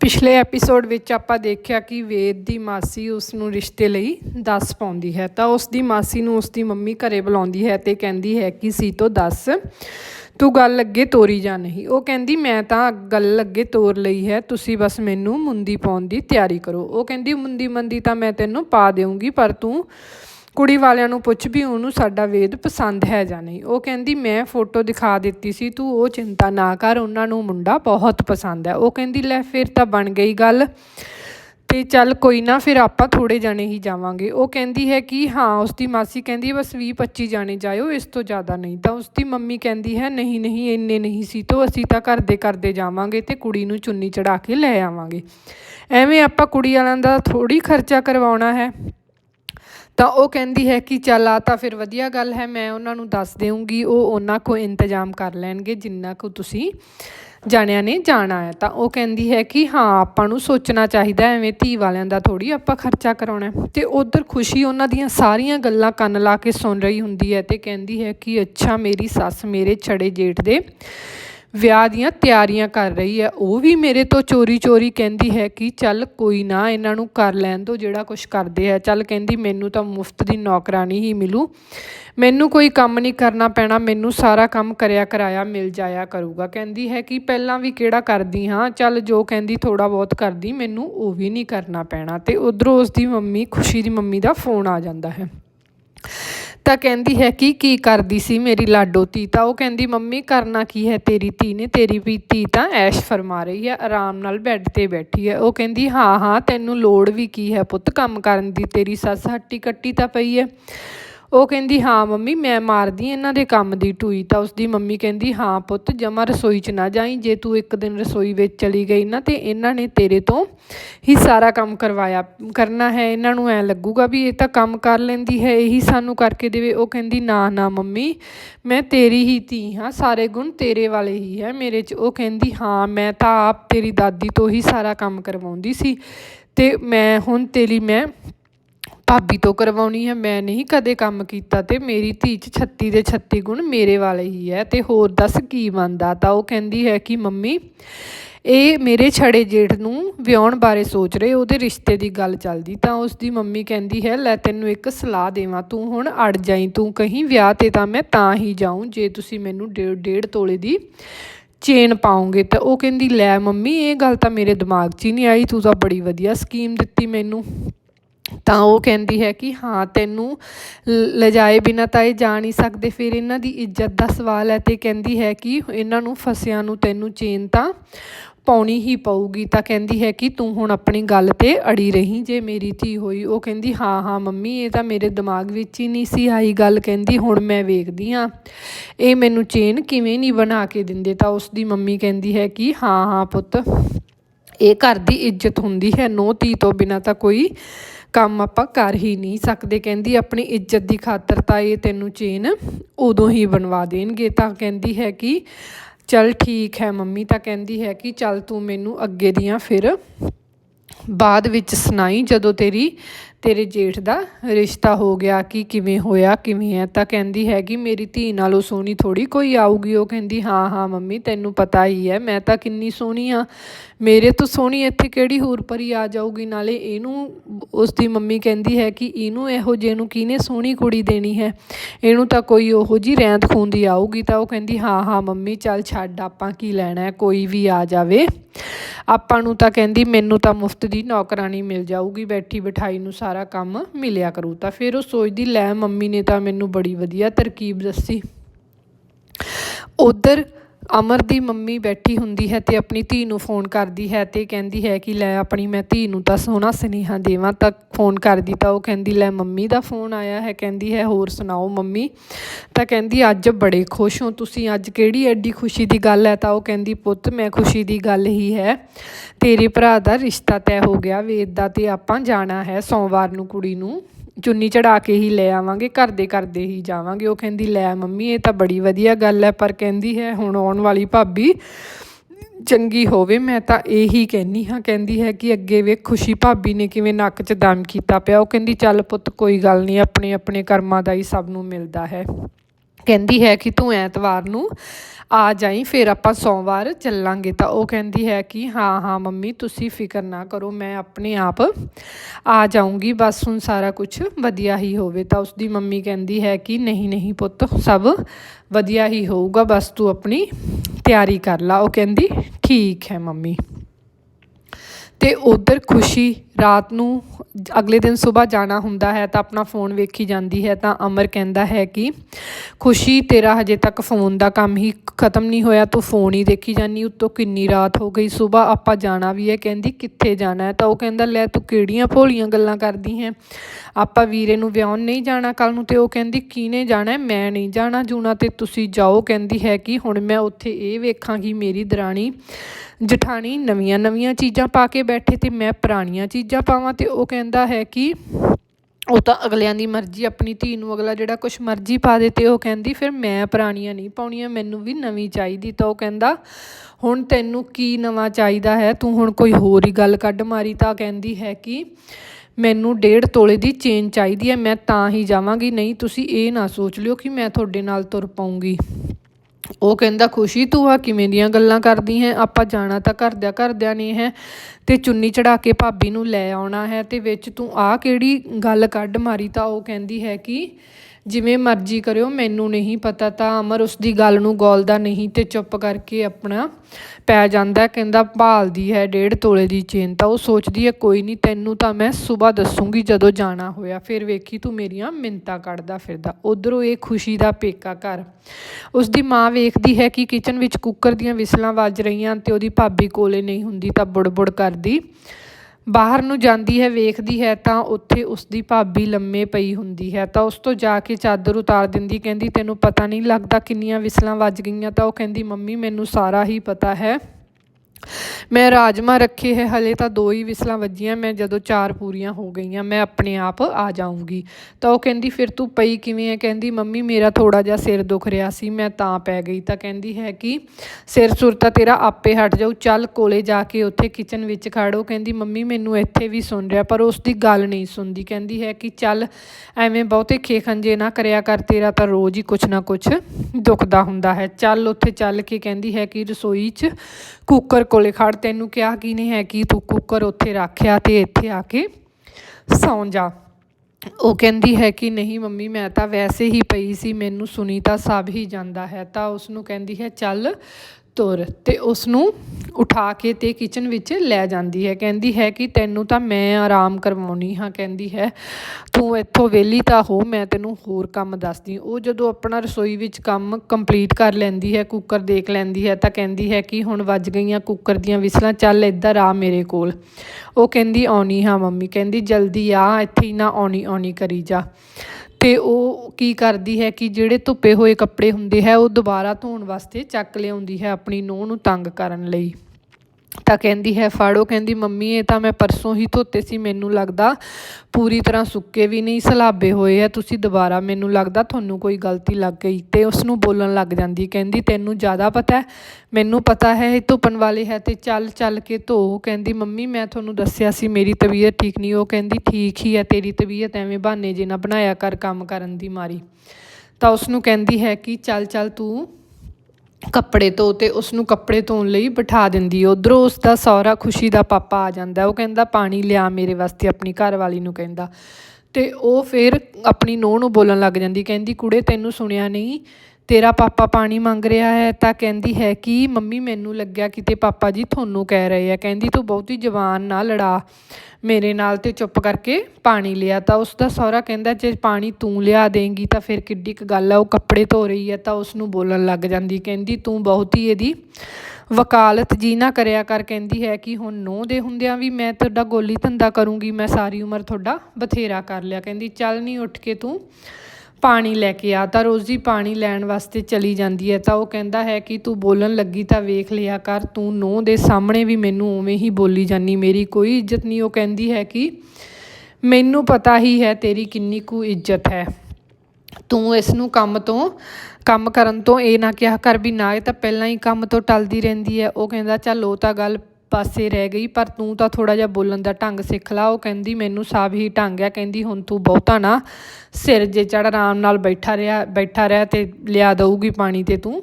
ਪਿਛਲੇ ਐਪੀਸੋਡ ਵਿੱਚ ਆਪਾਂ ਦੇਖਿਆ ਕਿ ਵੇਦ ਦੀ ਮਾਸੀ ਉਸ ਨੂੰ ਰਿਸ਼ਤੇ ਲਈ ਦੱਸ ਪਾਉਂਦੀ ਹੈ। ਤਾਂ ਉਸ ਦੀ ਮਾਸੀ ਨੂੰ ਉਸ ਦੀ ਮੰਮੀ ਘਰੇ ਬੁਲਾਉਂਦੀ ਹੈ ਤੇ ਕਹਿੰਦੀ ਹੈ ਕਿ, ਸੀ ਤੋਂ ਦੱਸ, ਤੂੰ ਗੱਲ ਅੱਗੇ ਤੋਰੀ ਜਾਂ ਨਹੀਂ? ਉਹ ਕਹਿੰਦੀ, ਮੈਂ ਤਾਂ ਗੱਲ ਅੱਗੇ ਤੋਰ ਲਈ ਹੈ, ਤੁਸੀਂ ਬਸ ਮੈਨੂੰ ਮੁੰਦੀ ਪਾਉਣ ਦੀ ਤਿਆਰੀ ਕਰੋ। ਉਹ ਕਹਿੰਦੀ, ਮੁੰਦੀ ਮੰਦੀ ਤਾਂ ਮੈਂ ਤੈਨੂੰ ਪਾ ਦੇਵਾਂਗੀ ਪਰ ਤੂੰ ਕੁੜੀ ਵਾਲਿਆਂ ਨੂੰ ਪੁੱਛ ਵੀ ਉਹਨੂੰ ਸਾਡਾ ਵੇਦ ਪਸੰਦ ਹੈ ਜਾਂ ਨਹੀਂ। ਉਹ ਕਹਿੰਦੀ, ਮੈਂ ਫੋਟੋ ਦਿਖਾ ਦਿੱਤੀ ਸੀ, ਤੂੰ ਉਹ ਚਿੰਤਾ ਨਾ ਕਰ, ਉਹਨਾਂ ਨੂੰ ਮੁੰਡਾ ਬਹੁਤ ਪਸੰਦ ਹੈ। ਉਹ ਕਹਿੰਦੀ, ਲੈ ਫਿਰ ਤਾਂ ਬਣ ਗਈ ਗੱਲ, ਤੇ ਚੱਲ ਕੋਈ ਨਾ, ਫਿਰ ਆਪਾਂ ਥੋੜੇ ਜਾਣੇ ਹੀ ਜਾਵਾਂਗੇ। ਉਹ ਕਹਿੰਦੀ ਹੈ ਕਿ ਹਾਂ ਉਸ ਦੀ ਮਾਸੀ ਕਹਿੰਦੀ ਬਸ 20 25 ਜਾਣੇ ਜਾਇਓ, ਇਸ ਤੋਂ ਜ਼ਿਆਦਾ ਨਹੀਂ। ਤਾਂ ਉਸ ਦੀ ਮੰਮੀ ਕਹਿੰਦੀ ਹੈ, ਨਹੀਂ ਨਹੀਂ, ਇੰਨੇ ਨਹੀਂ ਸੀ ਤੋਂ, ਅਸੀਂ ਤਾਂ ਘਰ ਦੇ ਕਰਦੇ ਜਾਵਾਂਗੇ ਤੇ ਕੁੜੀ ਨੂੰ ਚੁੰਨੀ ਚੜਾ ਕੇ ਲੈ ਆਵਾਂਗੇ। ਐਵੇਂ ਆਪਾਂ ਕੁੜੀ ਵਾਲਿਆਂ ਦਾ ਥੋੜੀ ਖਰਚਾ ਕਰਵਾਉਣਾ ਹੈ। ਤਾਂ ਉਹ ਕਹਿੰਦੀ ਹੈ ਕਿ ਚੱਲ ਆ ਤਾਂ ਫਿਰ ਵਧੀਆ ਗੱਲ ਹੈ, ਮੈਂ ਉਹਨਾਂ ਨੂੰ ਦੱਸ ਦੇਵਾਂਗੀ ਉਹ ਉਹਨਾਂ ਕੋ ਇੰਤਜ਼ਾਮ ਕਰ ਲੈਣਗੇ ਜਿੰਨਾ ਕੋ ਤੁਸੀਂ ਜਾਣਿਆਂ ਨੇ ਜਾਣਾ ਹੈ ਤਾਂ ਉਹ ਕਹਿੰਦੀ ਹੈ ਕਿ ਹਾਂ, ਆਪਾਂ ਨੂੰ ਸੋਚਣਾ ਚਾਹੀਦਾ ਐਵੇਂ ਧੀ ਵਾਲਿਆਂ ਦਾ ਥੋੜੀ ਆਪਾਂ ਖਰਚਾ ਕਰਾਉਣਾ ਹੈ। ਤੇ ਉਧਰ ਖੁਸ਼ੀ ਉਹਨਾਂ ਦੀਆਂ ਸਾਰੀਆਂ ਗੱਲਾਂ ਕੰਨ ਲਾ ਕੇ ਸੁਣ ਰਹੀ ਹੁੰਦੀ ਹੈ ਤੇ ਕਹਿੰਦੀ ਹੈ ਕਿ ਅੱਛਾ, ਮੇਰੀ ਸੱਸ ਮੇਰੇ ਛੜੇ ਜੇਠ ਦੇ ਵਿਆਹ ਦੀਆਂ ਤਿਆਰੀਆਂ ਕਰ ਰਹੀ ਹੈ। ਉਹ ਵੀ ਮੇਰੇ ਤੋਂ ਚੋਰੀ ਚੋਰੀ ਕਹਿੰਦੀ ਹੈ ਕਿ ਚੱਲ ਕੋਈ ਨਾ, ਇਹਨਾਂ ਨੂੰ ਕਰ ਲੈਣ ਦੋ ਜਿਹੜਾ ਕੁਝ ਕਰਦੇ ਆ। ਚੱਲ ਕਹਿੰਦੀ, ਮੈਨੂੰ ਤਾਂ ਮੁਫਤ ਦੀ ਨੌਕਰਾਨੀ ਹੀ ਮਿਲੂ। ਮੈਨੂੰ ਕੋਈ ਕੰਮ ਨਹੀਂ ਕਰਨਾ ਪੈਣਾ, ਮੈਨੂੰ ਸਾਰਾ ਕੰਮ ਕਰਿਆ ਕਰਾਇਆ ਮਿਲ ਜਾਇਆ ਕਰੂਗਾ। ਕਹਿੰਦੀ ਹੈ ਕਿ ਪਹਿਲਾਂ ਵੀ ਕਿਹੜਾ ਕਰਦੀ ਹਾਂ, ਚੱਲ ਜੋ ਕਹਿੰਦੀ ਥੋੜਾ ਬਹੁਤ ਕਰਦੀ, ਮੈਨੂੰ ਉਹ ਵੀ ਨਹੀਂ ਕਰਨਾ ਪੈਣਾ। ਤੇ ਉਧਰੋਂ ਉਸ ਦੀ ਮੰਮੀ, ਖੁਸ਼ੀ ਦੀ ਮੰਮੀ ਦਾ ਫੋਨ ਆ ਜਾਂਦਾ ਹੈ। ਤਾਂ ਕਹਿੰਦੀ ਹੈ ਕਿ ਕੀ ਕਰਦੀ ਸੀ ਮੇਰੀ ਲਾਡੋ ਧੀ? ਤਾਂ ਉਹ ਕਹਿੰਦੀ, ਮੰਮੀ, ਕਰਨਾ ਕੀ ਹੈ? ਤੇਰੀ ਧੀ ਨੇ ਤੇਰੀ ਵੀ ਧੀ ਤਾਂ ਐਸ਼ ਫਰਮਾ ਰਹੀ ਹੈ, ਆਰਾਮ ਨਾਲ ਬੈੱਡ ਤੇ ਬੈਠੀ ਹੈ। ਉਹ ਕਹਿੰਦੀ, ਹਾਂ ਹਾਂ, ਤੈਨੂੰ ਲੋੜ ਵੀ ਕੀ ਹੈ ਪੁੱਤ? ਕੰਮ ਕਰਨ ਦੀ ਤੇਰੀ ਸੱਸ ਹੱਟੀ ਕੱਟੀ ਤਾਂ ਪਈ ਹੈ। ਉਹ ਕਹਿੰਦੀ, ਹਾਂ ਮੰਮੀ, ਮੈਂ ਮਾਰਦੀ ਇਹਨਾਂ ਦੇ ਕੰਮ ਦੀ ਟੂਈ। ਤਾਂ ਉਸਦੀ ਮੰਮੀ ਕਹਿੰਦੀ, ਹਾਂ ਪੁੱਤ, ਜਮਾ ਰਸੋਈ 'ਚ ਨਾ ਜਾਈ। ਜੇ ਤੂੰ ਇੱਕ ਦਿਨ ਰਸੋਈ ਵਿੱਚ ਚਲੀ ਗਈ ਨਾ, ਤੇ ਇਹਨਾਂ ਨੇ ਤੇਰੇ ਤੋਂ ਹੀ ਸਾਰਾ ਕੰਮ ਕਰਵਾਇਆ। ਕਰਨਾ ਹੈ, ਇਹਨਾਂ ਨੂੰ ਐ ਲੱਗੂਗਾ ਵੀ ਇਹ ਤਾਂ ਕੰਮ ਕਰ ਲੈਂਦੀ ਹੈ, ਇਹੀ ਸਾਨੂੰ ਕਰਕੇ ਦੇਵੇ। ਉਹ ਕਹਿੰਦੀ, ਨਾ ਨਾ ਮੰਮੀ, ਮੈਂ ਤੇਰੀ ਹੀ ਧੀ ਹਾਂ, ਸਾਰੇ ਗੁਣ ਤੇਰੇ ਵਾਲੇ ਹੀ ਹੈ ਮੇਰੇ 'ਚ। ਉਹ ਕਹਿੰਦੀ, ਹਾਂ, ਮੈਂ ਤਾਂ ਆਪ ਤੇਰੀ ਦਾਦੀ ਤੋਂ ਹੀ ਸਾਰਾ ਕੰਮ ਕਰਵਾਉਂਦੀ ਸੀ ਤੇ ਮੈਂ, ਹੁਣ ਤੇਰੀ ਮੈਂ ਭਾਬੀ ਤੋਂ ਕਰਵਾਉਣੀ ਹੈ ਮੈਂ ਨਹੀਂ ਕਦੇ ਕੰਮ ਕੀਤਾ ਤੇ ਮੇਰੀ ਧੀ 'ਚ 36 ਦੇ 36 ਗੁਣ ਮੇਰੇ ਵਾਲੇ ਹੀ ਹੈ ਤੇ ਹੋਰ ਦੱਸ ਕੀ ਬਣਦਾ ਤਾਂ ਉਹ ਕਹਿੰਦੀ ਹੈ ਕਿ ਮੰਮੀ, ਇਹ ਮੇਰੇ ਛੜੇ ਜੇਠ ਨੂੰ ਵਿਆਹਣ ਬਾਰੇ ਸੋਚ ਰਹੇ, ਉਹਦੇ ਰਿਸ਼ਤੇ ਦੀ ਗੱਲ ਚੱਲਦੀ। ਤਾਂ ਉਸ ਦੀ ਮੰਮੀ ਕਹਿੰਦੀ ਹੈ, ਲੈ ਤੈਨੂੰ ਇੱਕ ਸਲਾਹ ਦੇਵਾਂ, ਤੂੰ ਹੁਣ ਅੜ ਜਾਈ, ਤੂੰ ਕਹੀਂ ਵਿਆਹ ਤੇ ਤਾਂ ਮੈਂ ਤਾਂ ਹੀ ਜਾਊਂ, ਜੇ ਤੁਸੀਂ ਮੈਨੂੰ ਡੇਢ ਡੇਢ ਤੋਲੇ ਦੀ ਚੇਨ ਪਾਉਂਗੇ ਤਾਂ ਉਹ ਕਹਿੰਦੀ, ਲੈ ਮੰਮੀ, ਇਹ ਗੱਲ ਤਾਂ ਮੇਰੇ ਦਿਮਾਗ 'ਚ ਹੀ ਨਹੀਂ ਆਈ, ਤੂੰ ਤਾਂ ਬੜੀ ਵਧੀਆ ਸਕੀਮ ਦਿੱਤੀ ਮੈਨੂੰ। ਤਾਂ ਉਹ ਕਹਿੰਦੀ ਹੈ ਕਿ ਹਾਂ, ਤੈਨੂੰ ਲ- ਲਿਜਾਏ ਬਿਨਾਂ ਤਾਂ ਇਹ ਜਾ ਨਹੀਂ ਸਕਦੇ। ਫਿਰ ਇਹਨਾਂ ਦੀ ਇੱਜ਼ਤ ਦਾ ਸਵਾਲ ਹੈ ਅਤੇ ਕਹਿੰਦੀ ਹੈ ਕਿ ਇਹਨਾਂ ਨੂੰ ਫਸਿਆਂ ਨੂੰ ਤੈਨੂੰ ਚੇਨ ਤਾਂ ਪਾਉਣੀ ਹੀ ਪਊਗੀ। ਤਾਂ ਕਹਿੰਦੀ ਹੈ ਕਿ ਤੂੰ ਹੁਣ ਆਪਣੀ ਗੱਲ ਤੇ ਅੜੀ ਰਹੀ ਜੇ ਮੇਰੀ ਧੀ ਹੋਈ। ਉਹ ਕਹਿੰਦੀ, ਹਾਂ ਹਾਂ, ਮੰਮੀ, ਇਹ ਤਾਂ ਮੇਰੇ ਦਿਮਾਗ ਵਿੱਚ ਹੀ ਨਹੀਂ ਸੀ ਆਈ ਗੱਲ। ਕਹਿੰਦੀ, ਹੁਣ ਮੈਂ ਵੇਖਦੀ ਹਾਂ। ਇਹ ਮੈਨੂੰ ਚੇਨ ਕਿਵੇਂ ਨਹੀਂ ਬਣਾ ਕੇ ਦਿੰਦੇ? ਤਾਂ ਉਸ ਦੀ ਮੰਮੀ ਕਹਿੰਦੀ ਹੈ ਕਿ, ਹਾਂ ਹਾਂ, ਪੁੱਤ, ਇਹ ਘਰ ਦੀ ਇੱਜ਼ਤ ਹੁੰਦੀ ਹੈ। ਨੋ ਧੀ ਤੋਂ ਬਿਨਾ ਤਾਂ ਕੋਈ ਕੰਮ ਆਪਾਂ ਕਰ ਹੀ ਨਹੀਂ ਸਕਦੇ। ਕਹਿੰਦੀ ਆਪਣੀ ਇੱਜ਼ਤ ਦੀ ਖਾਤਰ ਤਾਂ ਇਹ ਤੈਨੂੰ ਚੇਨ ਉਦੋਂ ਹੀ ਬਣਵਾ ਦੇਣਗੇ। ਤਾਂ ਕਹਿੰਦੀ ਹੈ ਕਿ ਚਲ ਠੀਕ ਹੈ ਮੰਮੀ, ਤਾਂ ਕਹਿੰਦੀ ਹੈ ਕਿ ਚੱਲ ਤੂੰ ਮੈਨੂੰ ਅੱਗੇ ਦੀਆਂ ਫਿਰ ਬਾਅਦ ਵਿੱਚ ਸੁਣਾਈ ਜਦੋਂ ਤੇਰੀ ਤੇਰੇ ਜੇਠ ਦਾ ਰਿਸ਼ਤਾ ਹੋ ਗਿਆ ਕਿ ਕਿਵੇਂ ਹੋਇਆ, ਕਿਵੇਂ ਹੈ? ਤਾਂ ਕਹਿੰਦੀ ਹੈਗੀ, ਮੇਰੀ ਧੀ ਨਾਲੋਂ ਸੋਹਣੀ ਥੋੜੀ ਕੋਈ ਆਊਗੀ। ਉਹ ਕਹਿੰਦੀ, ਹਾਂ ਹਾਂ ਮੰਮੀ, ਤੈਨੂੰ ਪਤਾ ਹੀ ਹੈ, ਮੈਂ ਤਾਂ ਕਿੰਨੀ ਸੋਹਣੀ ਆ ਮੇਰੇ ਤੋਂ ਸੋਹਣੀ ਇੱਥੇ ਕਿਹੜੀ ਹੋਰ ਪਰੀ ਆ ਜਾਊਗੀ? ਨਾਲੇ ਇਹਨੂੰ ਉਸ ਦੀ ਮੰਮੀ ਕਹਿੰਦੀ ਹੈ ਕਿ ਇਹਨੂੰ ਇਹੋ ਜਿਹੇ ਨੂੰ ਕਿਹਨੇ ਸੋਹਣੀ ਕੁੜੀ ਦੇਣੀ ਹੈ? ਇਹਨੂੰ ਤਾਂ ਕੋਈ ਉਹੋ ਜੀ ਰਹਿੰਦ ਖੂੰਦੀ ਆਊਗੀ। ਤਾਂ ਉਹ ਕਹਿੰਦੀ, ਹਾਂ ਹਾਂ ਮੰਮੀ, ਚੱਲ ਛੱਡ, ਆਪਾਂ ਕੀ ਲੈਣਾ ਕੋਈ ਵੀ ਆ ਜਾਵੇ। ਆਪਾਂ ਨੂੰ ਤਾਂ ਕਹਿੰਦੀ ਮੈਨੂੰ ਤਾਂ ਮੁਫਤ ਦੀ ਨੌਕਰਾਨੀ ਮਿਲ ਜਾਊਗੀ, ਬੈਠੀ ਬਿਠਾਈ ਨੂੰ ਸਾਰਾ ਕੰਮ ਮਿਲਿਆ ਕਰੂ। ਤਾਂ ਫਿਰ ਉਹ ਸੋਚਦੀ, ਲੈ ਮੰਮੀ ਨੇ ਤਾਂ ਮੈਨੂੰ ਬੜੀ ਵਧੀਆ ਤਰਕੀਬ ਦੱਸੀ। ਉਧਰ ਅਮਰ ਦੀ ਮੰਮੀ ਬੈਠੀ ਹੁੰਦੀ ਹੈ ਤੇ ਆਪਣੀ ਧੀ ਨੂੰ ਫੋਨ ਕਰਦੀ ਹੈ ਤੇ ਕਹਿੰਦੀ ਹੈ ਕਿ ਲੈ ਆਪਣੀ ਮੈਂ ਧੀ ਨੂੰ ਤਾਂ ਸੋਹਣਾ ਸੁਨੇਹਾ ਦੇਵਾਂ ਤਾਂ ਫੋਨ ਕਰਦੀ ਤਾਂ ਉਹ ਕਹਿੰਦੀ, ਲੈ ਮੰਮੀ ਦਾ ਫੋਨ ਆਇਆ ਹੈ। ਕਹਿੰਦੀ ਹੈ, ਹੋਰ ਸੁਣਾਓ ਮੰਮੀ? ਤਾਂ ਕਹਿੰਦੀ, ਅੱਜ ਬੜੇ ਖੁਸ਼ ਹੋ ਤੁਸੀਂ, ਅੱਜ ਕਿਹੜੀ ਐਡੀ ਖੁਸ਼ੀ ਦੀ ਗੱਲ ਹੈ? ਤਾਂ ਉਹ ਕਹਿੰਦੀ, ਪੁੱਤ, ਮੈਂ ਖੁਸ਼ੀ ਦੀ ਗੱਲ ਹੀ ਹੈ। ਤੇਰੇ ਭਰਾ ਦਾ ਰਿਸ਼ਤਾ ਤੈਅ ਹੋ ਗਿਆ, ਵੇਦ ਦਾ ਤੇ ਆਪਾਂ ਜਾਣਾ ਹੈ ਸੋਮਵਾਰ ਨੂੰ ਕੁੜੀ ਨੂੰ। ਚੁੰਨੀ ਚੜਾ ਕੇ ਹੀ ਲੈ ਆਵਾਂਗੇ, ਘਰ ਦੇ ਕਰਦੇ ਹੀ ਜਾਵਾਂਗੇ। ਉਹ ਕਹਿੰਦੀ, ਲੈ ਮੰਮੀ, ਇਹ ਤਾਂ ਬੜੀ ਵਧੀਆ ਗੱਲ ਹੈ, ਪਰ ਕਹਿੰਦੀ ਹੈ, ਹੁਣ ਆਉਣ ਵਾਲੀ ਭਾਬੀ ਚੰਗੀ ਹੋਵੇ, ਮੈਂ ਤਾਂ ਇਹੀ ਕਹਿਨੀ ਹਾਂ। ਕਹਿੰਦੀ ਹੈ ਕਿ ਅੱਗੇ ਵੇਖ, ਖੁਸ਼ੀ ਭਾਬੀ ਨੇ ਕਿਵੇਂ ਨੱਕ 'ਚ ਦਮ ਕੀਤਾ ਪਿਆ। ਉਹ ਕਹਿੰਦੀ, ਚੱਲ ਪੁੱਤ, ਕੋਈ ਗੱਲ ਨਹੀਂ ਆਪਣੇ ਆਪਣੇ ਕਰਮਾਂ ਦਾ ਹੀ ਸਭ ਨੂੰ ਮਿਲਦਾ ਹੈ। ਕਹਿੰਦੀ ਹੈ ਕਿ ਤੂੰ ਐਤਵਾਰ ਨੂੰ ਆ ਜਾਈ, ਫਿਰ ਆਪਾਂ ਸੋਮਵਾਰ ਚੱਲਾਂਗੇ। ਤਾਂ ਉਹ ਕਹਿੰਦੀ ਹੈ ਕਿ ਹਾਂ ਹਾਂ ਮੰਮੀ, ਤੁਸੀਂ ਫਿਕਰ ਨਾ ਕਰੋ, ਮੈਂ ਆਪਣੇ ਆਪ ਆ ਜਾਊਂਗੀ, ਬਸ ਹੁਣ ਸਾਰਾ ਕੁਝ ਵਧੀਆ ਹੀ ਹੋਵੇ। ਤਾਂ ਉਸਦੀ ਮੰਮੀ ਕਹਿੰਦੀ ਹੈ ਕਿ ਨਹੀਂ ਨਹੀਂ ਪੁੱਤ, ਸਭ ਵਧੀਆ ਹੀ ਹੋਊਗਾ, ਬਸ ਤੂੰ ਆਪਣੀ ਤਿਆਰੀ ਕਰ ਲਾ। ਉਹ ਕਹਿੰਦੀ, ਠੀਕ ਹੈ ਮੰਮੀ। ਤੇ ਉਧਰ ਖੁਸ਼ੀ ਰਾਤ ਨੂੰ ਅਗਲੇ ਦਿਨ ਸਵੇਰ ਜਾਣਾ ਹੁੰਦਾ ਹੈ ਤਾਂ ਆਪਣਾ ਫੋਨ ਵੇਖੀ ਜਾਂਦੀ ਹੈ ਤਾਂ ਅਮਰ ਕਹਿੰਦਾ ਹੈ ਕਿ ਖੁਸ਼ੀ, ਤੇਰਾ ਹਜੇ ਤੱਕ ਫੋਨ ਦਾ ਕੰਮ ਹੀ ਖਤਮ ਨਹੀਂ ਹੋਇਆ, ਤੂੰ ਫੋਨ ਹੀ ਦੇਖੀ ਜਾਨੀ ਉੱਤੋਂ ਕਿੰਨੀ ਰਾਤ ਹੋ ਗਈ, ਸਵੇਰ ਆਪਾਂ ਜਾਣਾ ਵੀ ਹੈ, ਕਹਿੰਦੀ ਕਿੱਥੇ ਜਾਣਾ ਹੈ, ਤਾਂ ਉਹ ਕਹਿੰਦਾ ਲੈ ਤੂੰ ਕਿਹੜੀਆਂ ਭੋਲੀਆਂ ਗੱਲਾਂ ਕਰਦੀ ਹੈ? ਆਪਾਂ ਵੀਰੇ ਨੂੰ ਵਿਆਹਣ ਨਹੀਂ ਜਾਣਾ ਕੱਲ ਨੂੰ ਤੇ ਉਹ ਕਹਿੰਦੀ ਕਿਹਨੇ ਜਾਣਾ ਮੈਂ ਨਹੀਂ ਜਾਣਾ ਜੂਣਾ ਤੇ ਤੁਸੀਂ ਜਾਓ, ਕਹਿੰਦੀ ਹੈ ਕਿ ਹੁਣ ਮੈਂ ਉੱਥੇ ਇਹ ਵੇਖਾਂਗੀ ਮੇਰੀ ਦਰਾਣੀ। ਜਠਾਣੀ ਨਵੀਆਂ ਨਵੀਆਂ ਚੀਜ਼ਾਂ ਪਾ ਕੇ ਬੈਠੇ ਅਤੇ ਮੈਂ ਪੁਰਾਣੀਆਂ ਚੀਜ਼ਾਂ ਪਾਵਾਂ ਅਤੇ ਉਹ ਕਹਿੰਦਾ ਹੈ ਕਿ ਉਹ ਤਾਂ ਅਗਲਿਆਂ ਦੀ ਮਰਜ਼ੀ, ਆਪਣੀ ਧੀ ਨੂੰ ਅਗਲਾ ਜਿਹੜਾ ਕੁਛ ਮਰਜ਼ੀ ਪਾ ਦੇ ਅਤੇ ਉਹ ਕਹਿੰਦੀ, ਫਿਰ ਮੈਂ ਪੁਰਾਣੀਆਂ ਨਹੀਂ ਪਾਉਣੀਆਂ, ਮੈਨੂੰ ਵੀ ਨਵੀਂ ਚਾਹੀਦੀ। ਤਾਂ ਉਹ ਕਹਿੰਦਾ, ਹੁਣ ਤੈਨੂੰ ਕੀ ਨਵਾਂ ਚਾਹੀਦਾ ਹੈ? ਤੂੰ ਹੁਣ ਕੋਈ ਹੋਰ ਹੀ ਗੱਲ ਕੱਢ ਮਾਰੀ। ਤਾਂ ਕਹਿੰਦੀ ਹੈ ਕਿ ਮੈਨੂੰ ਡੇਢ ਤੋਲੇ ਦੀ ਚੇਨ ਚਾਹੀਦੀ ਹੈ, ਮੈਂ ਤਾਂ ਹੀ ਜਾਵਾਂਗੀ, ਨਹੀਂ ਤੁਸੀਂ ਇਹ ਨਾ ਸੋਚ ਲਿਓ ਕਿ ਮੈਂ ਤੁਹਾਡੇ ਨਾਲ ਤੁਰ ਪਾਉਂਗੀ ਉਹ ਕਹਿੰਦਾ ਖੁਸ਼ੀ, ਤੂੰ ਆ ਕਿਵੇਂ ਦੀਆਂ ਗੱਲਾਂ ਕਰਦੀ ਹੈ? ਆਪਾਂ ਜਾਣਾ ਤਾਂ ਘਰਦਿਆਂ ਘਰਦਿਆਂ ਨੇ ਹੈ। ਅਤੇ ਚੁੰਨੀ ਚੜ੍ਹਾ ਕੇ ਭਾਬੀ ਨੂੰ ਲੈ ਆਉਣਾ ਹੈ ਅਤੇ ਵਿੱਚ ਤੂੰ ਆਹ ਕਿਹੜੀ ਗੱਲ ਕੱਢ ਮਾਰੀ ਤਾਂ ਉਹ ਕਹਿੰਦੀ ਹੈ ਕਿ ਜਿਵੇਂ ਮਰਜ਼ੀ ਕਰਿਓ, ਮੈਨੂੰ ਨਹੀਂ ਪਤਾ ਤਾਂ ਅਮਰ ਉਸ ਦੀ ਗੱਲ ਨੂੰ ਗੋਲਦਾ ਨਹੀਂ ਤੇ ਚੁੱਪ ਕਰਕੇ ਆਪਣਾ ਪੈ ਜਾਂਦਾ ਕਹਿੰਦਾ, ਭਾਲਦੀ ਹੈ ਡੇਢ ਤੋਲੇ ਦੀ ਚੇਨ, ਤਾਂ ਉਹ ਸੋਚਦੀ ਹੈ, ਕੋਈ ਨਹੀਂ, ਤੈਨੂੰ ਤਾਂ ਮੈਂ ਸਵੇਰ ਦੱਸੂਗੀ ਜਦੋਂ ਜਾਣਾ ਹੋਇਆ। ਫਿਰ ਵੇਖੀ ਤੂੰ ਮੇਰੀਆਂ ਮਿੰਤਾ ਕੱਢਦਾ ਫਿਰਦਾ। ਉਧਰੋਂ ਇਹ ਖੁਸ਼ੀ ਦਾ ਪੇਕਾ ਘਰ। ਉਸ ਦੀ ਮਾਂ ਵੇਖਦੀ ਹੈ ਕਿ ਕਿਚਨ ਵਿੱਚ ਕੁੱਕਰ ਦੀਆਂ ਵਿਸਲਾਂ ਵੱਜ ਰਹੀਆਂ ਤੇ ਉਹਦੀ ਭਾਬੀ ਕੋਲੇ ਨਹੀਂ ਹੁੰਦੀ ਤਾਂ ਬੁੜਬੁੜ ਕਰਦੀ ਬਾਹਰ ਨੂੰ ਜਾਂਦੀ ਹੈ, ਵੇਖਦੀ ਹੈ ਤਾਂ ਉੱਥੇ ਉਸ ਦੀ ਭਾਬੀ ਲੰਮੇ ਪਈ ਹੁੰਦੀ ਹੈ। ਤਾਂ ਉਸ ਤੋਂ ਜਾ ਕੇ ਚਾਦਰ ਉਤਾਰ ਦਿੰਦੀ, ਕਹਿੰਦੀ, ਤੈਨੂੰ ਪਤਾ ਨਹੀਂ ਲੱਗਦਾ ਕਿੰਨੀਆਂ ਵਿਸਲਾਂ ਵੱਜ ਗਈਆਂ? ਤਾਂ ਉਹ ਕਹਿੰਦੀ, ਮੰਮੀ, ਮੈਨੂੰ ਸਾਰਾ ਹੀ ਪਤਾ ਹੈ। ਮੈਂ ਰਾਜਮਾ ਰੱਖੇ ਹੈ, ਹਲੇ ਤਾਂ ਦੋ ਹੀ ਵਿਸਲਾਂ ਵੱਜੀਆਂ, ਮੈਂ ਜਦੋਂ ਚਾਰ ਪੂਰੀਆਂ ਹੋ ਗਈਆਂ, ਮੈਂ ਆਪਣੇ ਆਪ ਆ ਜਾਊਂਗੀ। ਤਾਂ ਉਹ ਕਹਿੰਦੀ, ਫਿਰ ਤੂੰ ਪਈ ਕਿਵੇਂ ਹੈ? ਕਹਿੰਦੀ, ਮੰਮੀ, ਮੇਰਾ ਥੋੜਾ ਜਿਹਾ ਸਿਰ ਦੁਖ ਰਿਹਾ ਸੀ, ਮੈਂ ਤਾਂ ਪੈ ਗਈ। ਤਾਂ ਕਹਿੰਦੀ ਹੈ ਕਿ ਸਿਰ ਸੁਰ ਤਾਂ ਤੇਰਾ ਆਪੇ ਹਟ ਜਾਊ, ਚੱਲ ਕੋਲੇ ਜਾ ਕੇ ਉੱਥੇ ਕਿਚਨ ਵਿੱਚ ਖੜੋ ਕਹਿੰਦੀ, ਮੰਮੀ, ਮੈਨੂੰ ਇੱਥੇ ਵੀ ਸੁਣ ਰਿਹਾ, ਪਰ ਉਸ ਦੀ ਗੱਲ ਨਹੀਂ ਸੁਣਦੀ। ਕਹਿੰਦੀ ਹੈ ਕਿ, ਚੱਲ, ਐਵੇਂ ਬਹੁਤੇ ਖੇਖੰਜੇ ਨਾ ਕਰਿਆ ਕਰ, ਤੇਰਾ ਤਾਂ ਰੋਜ਼ ਹੀ ਕੁਛ ਨਾ ਕੁਛ ਦੁਖਦਾ ਹੁੰਦਾ ਹੈ। ਚੱਲ ਉੱਥੇ ਚੱਲ ਕੇ ਕਹਿੰਦੀ ਹੈ ਕਿ ਰਸੋਈ 'ਚ ਕੁੱਕਰ ਕੋਲੇ ਖੜ, ਤੈਨੂੰ ਕਿਹਾ ਕੀ ਨਹੀਂ ਹੈ ਕਿ ਤੂੰ ਕੁੱਕਰ ਉੱਥੇ ਰੱਖਿਆ ਤੇ ਇੱਥੇ ਆ ਕੇ ਸੌਂ ਜਾ। ਉਹ ਕਹਿੰਦੀ ਹੈ ਕਿ ਨਹੀਂ ਮੰਮੀ, ਮੈਂ ਤਾਂ ਵੈਸੇ ਹੀ ਪਈ ਸੀ, ਮੈਨੂੰ ਸੁਣੀ ਤਾਂ ਸਭ ਹੀ ਜਾਂਦਾ ਹੈ, ਤਾਂ ਉਸ ਨੂੰ ਕਹਿੰਦੀ ਹੈ, ਚੱਲ ਤੁਰ ਅਤੇ ਉਸ ਨੂੰ ਉਠਾ ਕੇ ਅਤੇ ਕਿਚਨ ਵਿੱਚ ਲੈ ਜਾਂਦੀ ਹੈ। ਕਹਿੰਦੀ ਹੈ ਕਿ ਤੈਨੂੰ ਤਾਂ ਮੈਂ ਆਰਾਮ ਕਰਵਾਉਣੀ ਹਾਂ, ਕਹਿੰਦੀ ਹੈ। ਤੂੰ ਇੱਥੋਂ ਵਿਹਲੀ ਤਾਂ ਹੋ, ਮੈਂ ਤੈਨੂੰ ਹੋਰ ਕੰਮ ਦੱਸਦੀ। ਉਹ ਜਦੋਂ ਆਪਣਾ ਰਸੋਈ ਵਿੱਚ ਕੰਮ ਕੰਪਲੀਟ ਕਰ ਲੈਂਦੀ ਹੈ ਕੁੱਕਰ ਦੇਖ ਲੈਂਦੀ ਹੈ, ਤਾਂ ਕਹਿੰਦੀ ਹੈ ਕਿ ਹੁਣ ਵੱਜ ਗਈਆਂ ਕੁੱਕਰ ਦੀਆਂ ਵਿਸਲਾਂ, ਚੱਲ ਇੱਧਰ ਆ ਮੇਰੇ ਕੋਲ। ਉਹ ਕਹਿੰਦੀ, ਆਉਣੀ ਹਾਂ ਮੰਮੀ। ਕਹਿੰਦੀ, ਜਲਦੀ ਆ, ਇੱਥੇ ਹੀ ਨਾ ਆਉਣੀ ਆਉਣੀ ਕਰੀ ਜਾ। ਅਤੇ ਉਹ ਕੀ ਕਰਦੀ ਹੈ ਕਿ ਜਿਹੜੇ ਧੁੱਪੇ ਹੋਏ ਕੱਪੜੇ ਹੁੰਦੇ ਹੈ, ਉਹ ਦੁਬਾਰਾ ਧੋਣ ਵਾਸਤੇ ਚੱਕ ਲਿਆਉਂਦੀ ਹੈ ਆਪਣੀ ਨੂੰਹ ਨੂੰ ਤੰਗ ਕਰਨ ਲਈ। ਤਾਂ ਕਹਿੰਦੀ ਹੈ, ਫਾੜੋ। ਕਹਿੰਦੀ, ਮੰਮੀ, ਇਹ ਤਾਂ ਮੈਂ ਪਰਸੋਂ ਹੀ ਧੋਤੇ ਸੀ, ਮੈਨੂੰ ਲੱਗਦਾ ਪੂਰੀ ਤਰ੍ਹਾਂ ਸੁੱਕੇ ਵੀ ਨਹੀਂ, ਸਲਾਬੇ ਹੋਏ ਆ। ਤੁਸੀਂ ਦੁਬਾਰਾ ਮੈਨੂੰ ਲੱਗਦਾ ਤੁਹਾਨੂੰ ਕੋਈ ਗਲਤੀ ਲੱਗ ਗਈ ਤੇ ਉਸ ਨੂੰ ਬੋਲਣ ਲੱਗ ਜਾਂਦੀ ਕਹਿੰਦੀ, ਤੈਨੂੰ ਜ਼ਿਆਦਾ ਪਤਾ ਮੈਨੂੰ ਪਤਾ ਹੈ, ਇਹ ਧੁੱਪਣ ਵਾਲੇ ਹੈ ਤੇ ਚੱਲ ਚੱਲ ਕੇ ਧੋ। ਕਹਿੰਦੀ, ਮੰਮੀ, ਮੈਂ ਤੁਹਾਨੂੰ ਦੱਸਿਆ ਸੀ, ਮੇਰੀ ਤਬੀਅਤ ਠੀਕ ਨਹੀਂ। ਉਹ ਕਹਿੰਦੀ, ਠੀਕ ਹੀ ਹੈ, ਤੇਰੀ ਤਬੀਅਤ ਐਵੇਂ ਬਹਾਨੇ ਜੇ ਨਾ ਬਣਾਇਆ ਕਰ ਕੰਮ ਕਰਨ ਦੀ ਮਾਰੀ। ਤਾਂ ਉਸ ਨੂੰ ਕਹਿੰਦੀ ਹੈ ਕਿ, ਚੱਲ ਚੱਲ ਤੂੰ ਕੱਪੜੇ ਧੋ ਅਤੇ ਉਸਨੂੰ ਕੱਪੜੇ ਧੋਣ ਲਈ ਬਿਠਾ ਦਿੰਦੀ ਉੱਧਰੋਂ ਉਸਦਾ ਸਹੁਰਾ ਖੁਸ਼ੀ ਦਾ ਪਾਪਾ ਆ ਜਾਂਦਾ ਉਹ ਕਹਿੰਦਾ, ਪਾਣੀ ਲਿਆ ਮੇਰੇ ਵਾਸਤੇ, ਆਪਣੀ ਘਰਵਾਲੀ ਨੂੰ ਕਹਿੰਦਾ। ਅਤੇ ਉਹ ਫਿਰ ਆਪਣੀ ਨੂੰਹ ਨੂੰ ਬੋਲਣ ਲੱਗ ਜਾਂਦੀ ਕਹਿੰਦੀ, ਕੁੜੇ, ਤੈਨੂੰ ਸੁਣਿਆ ਨਹੀਂ। ਤੇਰਾ ਪਾਪਾ ਪਾਣੀ ਮੰਗ ਰਿਹਾ ਹੈ ਤਾਂ ਕਹਿੰਦੀ ਹੈ ਕਿ ਮੰਮੀ ਮੈਨੂੰ ਲੱਗਿਆ ਕਿਤੇ ਪਾਪਾ ਜੀ ਤੁਹਾਨੂੰ ਕਹਿ ਰਹੇ ਆ। ਕਹਿੰਦੀ ਤੂੰ ਬਹੁਤੀ ਜ਼ਬਾਨ ਨਾ ਲੜਾ, ਮੇਰੇ ਨਾਲ ਤੇ ਚੁੱਪ ਕਰਕੇ ਪਾਣੀ ਲਿਆ ਤਾਂ ਉਸ ਦਾ ਸਹੁਰਾ ਕਹਿੰਦਾ, ਜੇ ਪਾਣੀ ਤੂੰ ਲਿਆ ਦੇਂਗੀ ਤਾਂ ਫਿਰ ਕਿੱਡੀ ਕੁ ਗੱਲ ਆ, ਉਹ ਕੱਪੜੇ ਧੋ ਰਹੀ ਹੈ ਤਾਂ ਉਸ ਨੂੰ ਬੋਲਣ ਲੱਗ ਜਾਂਦੀ। ਕਹਿੰਦੀ ਤੂੰ ਬਹੁਤੀ ਇਹਦੀ ਵਕਾਲਤ ਜੀ ਨਾ ਕਰਿਆ ਕਰ। ਕਹਿੰਦੀ ਹੈ ਕਿ ਹੁਣ ਨੋਹ ਦੇ ਹੁੰਦਿਆਂ ਵੀ ਮੈਂ ਤੁਹਾਡਾ ਗੋਲੀ ਧੰਦਾ ਕਰੂੰਗੀ, ਮੈਂ ਸਾਰੀ ਉਮਰ ਤੁਹਾਡਾ ਬਥੇਰਾ ਕਰ ਲਿਆ। ਕਹਿੰਦੀ, ਚੱਲ ਨਹੀਂ ਉੱਠ ਕੇ ਤੂੰ ਪਾਣੀ ਲੈ ਕੇ ਆ, ਤਾਂ ਰੋਜ਼ੀ ਪਾਣੀ ਲੈਣ ਵਾਸਤੇ ਚਲੀ ਜਾਂਦੀ ਹੈ। ਤਾਂ ਉਹ ਕਹਿੰਦਾ ਹੈ ਕਿ ਤੂੰ ਬੋਲਣ ਲੱਗੀ ਤਾਂ ਵੇਖ ਲਿਆ ਕਰ, ਤੂੰ ਨੋਹ ਦੇ ਸਾਹਮਣੇ ਵੀ ਮੈਨੂੰ ਉਵੇਂ ਹੀ ਬੋਲੀ ਜਾਨੀ, ਮੇਰੀ ਕੋਈ ਇੱਜ਼ਤ ਨਹੀਂ। ਉਹ ਕਹਿੰਦੀ ਹੈ ਕਿ ਮੈਨੂੰ ਪਤਾ ਹੀ ਹੈ ਤੇਰੀ ਕਿੰਨੀ ਕੁ ਇੱਜ਼ਤ ਹੈ। ਤੂੰ ਇਸ ਨੂੰ ਕੰਮ ਤੋਂ, ਕੰਮ ਕਰਨ ਤੋਂ ਇਹ ਨਾ ਕਿਹਾ ਕਰ ਵੀ ਨਾ, ਇਹ ਤਾਂ ਪਹਿਲਾਂ ਹੀ ਕੰਮ ਤੋਂ ਟਲਦੀ ਰਹਿੰਦੀ ਹੈ। ਉਹ ਕਹਿੰਦਾ, ਚੱਲ ਉਹ ਤਾਂ ਗੱਲ ਪਾਸੇ ਰਹਿ ਗਈ, ਪਰ ਤੂੰ ਤਾਂ ਥੋੜਾ ਜਿਹਾ ਬੋਲਣ ਦਾ ਢੰਗ ਸਿੱਖ ਲਾ। ਉਹ ਕਹਿੰਦੀ, ਮੈਨੂੰ ਸਭ ਹੀ ਢੰਗ ਆ। ਕਹਿੰਦੀ, ਹੁਣ ਤੂੰ ਬਹੁਤਾ ਨਾ ਸਿਰ ਜੇ ਚੜ ਆਰਾਮ ਨਾਲ ਬੈਠਾ ਰਿਹਾ ਬੈਠਾ ਰਿਹਾ ਤੇ ਲਿਆ ਦਊਗੀ ਪਾਣੀ ਤੇ ਤੂੰ